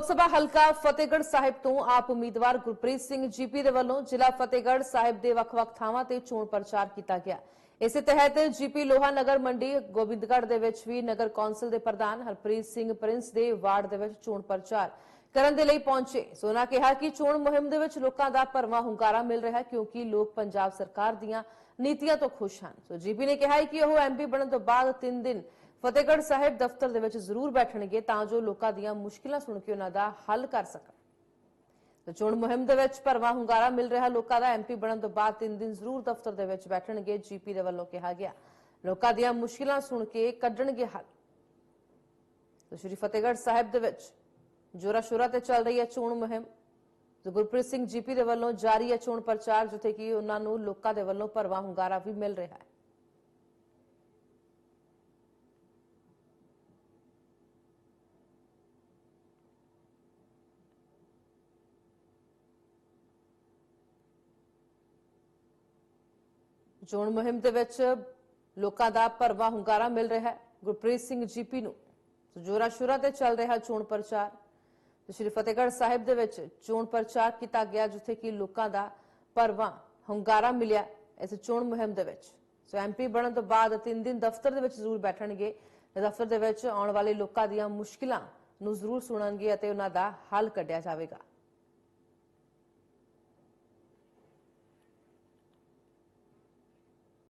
ਲੋਕ ਸਭਾ ਹਲਕਾ ਫਤਿਹਗੜ੍ਹ ਸਾਹਿਬ ਤੋਂ ਆਪ ਉਮੀਦਵਾਰ ਗੁਰਪ੍ਰੀਤ ਸਿੰਘ ਜੀਪੀ ਦੇ ਵੱਲੋਂ ਜ਼ਿਲ੍ਹਾ ਫਤਿਹਗੜ੍ਹ ਸਾਹਿਬ ਦੇ ਵੱਖ-ਵੱਖ ਥਾਵਾਂ ਤੇ ਚੋਣ ਪ੍ਰਚਾਰ ਕੀਤਾ ਗਿਆ। ਇਸੇ ਤਹਿਤ ਜੀਪੀ ਲੋਹਾ ਨਗਰ ਮੰਡੀ ਗੋਬਿੰਦਗੜ੍ਹ ਦੇ ਵਿੱਚ ਵੀ ਨਗਰ ਕੌਂਸਲ ਦੇ ਪ੍ਰਧਾਨ ਹਰਪ੍ਰੀਤ ਸਿੰਘ ਪ੍ਰਿੰਸ ਦੇ ਵਾਰਡ ਦੇ ਵਿੱਚ ਚੋਣ ਪ੍ਰਚਾਰ ਕਰਨ ਦੇ ਲਈ ਪਹੁੰਚੇ। ਸੋਨਾ ਕਿਹਾ ਕਿ ਚੋਣ ਮੁਹਿੰਮ ਦੇ ਵਿੱਚ ਲੋਕਾਂ ਦਾ ਭਰਵਾਂ ਹੁੰਗਾਰਾ ਮਿਲ ਰਿਹਾ ਹੈ ਕਿਉਂਕਿ ਲੋਕ ਪੰਜਾਬ ਸਰਕਾਰ ਦੀਆਂ ਨੀਤੀਆਂ ਤੋਂ ਖੁਸ਼ ਹਨ। ਸੋ ਜੀਪੀ ਨੇ ਕਿਹਾ ਕਿ ਉਹ ਐਮਪੀ ਬਣਨ ਤੋਂ ਬਾਅਦ 3 ਦਿਨ ਫਤਿਹਗੜ੍ਹ ਸਾਹਿਬ ਦਫ਼ਤਰ ਦੇ ਵਿੱਚ ਜ਼ਰੂਰ ਬੈਠਣਗੇ ਤਾਂ ਜੋ ਲੋਕਾਂ ਦੀਆਂ ਮੁਸ਼ਕਿਲਾਂ ਸੁਣ ਕੇ ਉਹਨਾਂ ਦਾ ਹੱਲ ਕਰ ਸਕਣ। ਤੇ ਚੋਣ ਮੁਹਿੰਮ ਦੇ ਵਿੱਚ ਭਰਵਾਂ ਹੁੰਗਾਰਾ ਮਿਲ ਰਿਹਾ, ਲੋਕਾਂ ਦਾ ਐਮਪੀ ਬਣਨ ਤੋਂ ਬਾਅਦ 3 ਦਿਨ ਜ਼ਰੂਰ ਦਫ਼ਤਰ ਦੇ ਵਿੱਚ ਬੈਠਣਗੇ, ਜੀਪੀ ਦੇ ਵੱਲੋਂ ਕਿਹਾ ਗਿਆ। ਲੋਕਾਂ ਦੀਆਂ ਮੁਸ਼ਕਿਲਾਂ ਸੁਣ ਕੇ ਕੱਢਣਗੇ ਹੱਲ। ਤੇ ਸ਼੍ਰੀ ਫਤਿਹਗੜ੍ਹ ਸਾਹਿਬ ਦੇ ਵਿੱਚ ਜੋਰਾ ਸ਼ੋਰਾ ਤੇ ਚੱਲ ਰਹੀ ਹੈ ਚੋਣ ਮੁਹਿੰਮ। ਤੇ ਗੁਰਪ੍ਰੀਤ ਸਿੰਘ ਜੀਪੀ ਦੇ ਵੱਲੋਂ ਜਾਰੀ ਹੈ ਚੋਣ ਪ੍ਰਚਾਰ, ਜਿੱਥੇ ਕਿ ਉਹਨਾਂ ਨੂੰ ਲੋਕਾਂ ਦੇ ਵੱਲੋਂ ਭਰਵਾਂ ਹੁੰਗਾਰਾ ਵੀ ਮਿਲ ਰਿਹਾ ਹੈ। ਚੋਣ ਮੁਹਿੰਮ ਦੇ ਵਿੱਚ ਲੋਕਾਂ ਦਾ ਭਰਵਾਂ ਹੁੰਗਾਰਾ ਮਿਲ ਰਿਹਾ ਹੈ। ਗੁਰਪ੍ਰੀਤ ਸਿੰਘ ਜੀਪੀ ਨੂੰ ਸੋ ਜੋਰਾ ਸ਼ੋਰਾ ਤੇ ਚੱਲ ਰਿਹਾ ਚੋਣ ਪ੍ਰਚਾਰ। ਸ਼੍ਰੀ ਫਤਿਹਗੜ੍ਹ ਸਾਹਿਬ ਦੇ ਵਿੱਚ ਚੋਣ ਪ੍ਰਚਾਰ ਕੀਤਾ ਗਿਆ, ਜਿੱਥੇ ਕਿ ਲੋਕਾਂ ਦਾ ਭਰਵਾਂ ਹੁੰਗਾਰਾ ਮਿਲਿਆ ਇਸ ਚੋਣ ਮੁਹਿੰਮ ਦੇ ਵਿੱਚ। ਸੋ ਐਮਪੀ ਬਣਨ ਤੋਂ ਬਾਅਦ 3 ਦਿਨ ਦਫ਼ਤਰ ਦੇ ਵਿੱਚ ਜ਼ਰੂਰ ਬੈਠਣਗੇ। ਦਫ਼ਤਰ ਦੇ ਵਿੱਚ ਆਉਣ ਵਾਲੇ ਲੋਕਾਂ ਦੀਆਂ ਮੁਸ਼ਕਿਲਾਂ ਨੂੰ ਜ਼ਰੂਰ ਸੁਣਨਗੇ ਅਤੇ ਉਹਨਾਂ ਦਾ ਹੱਲ ਕੱਢਿਆ ਜਾਵੇਗਾ।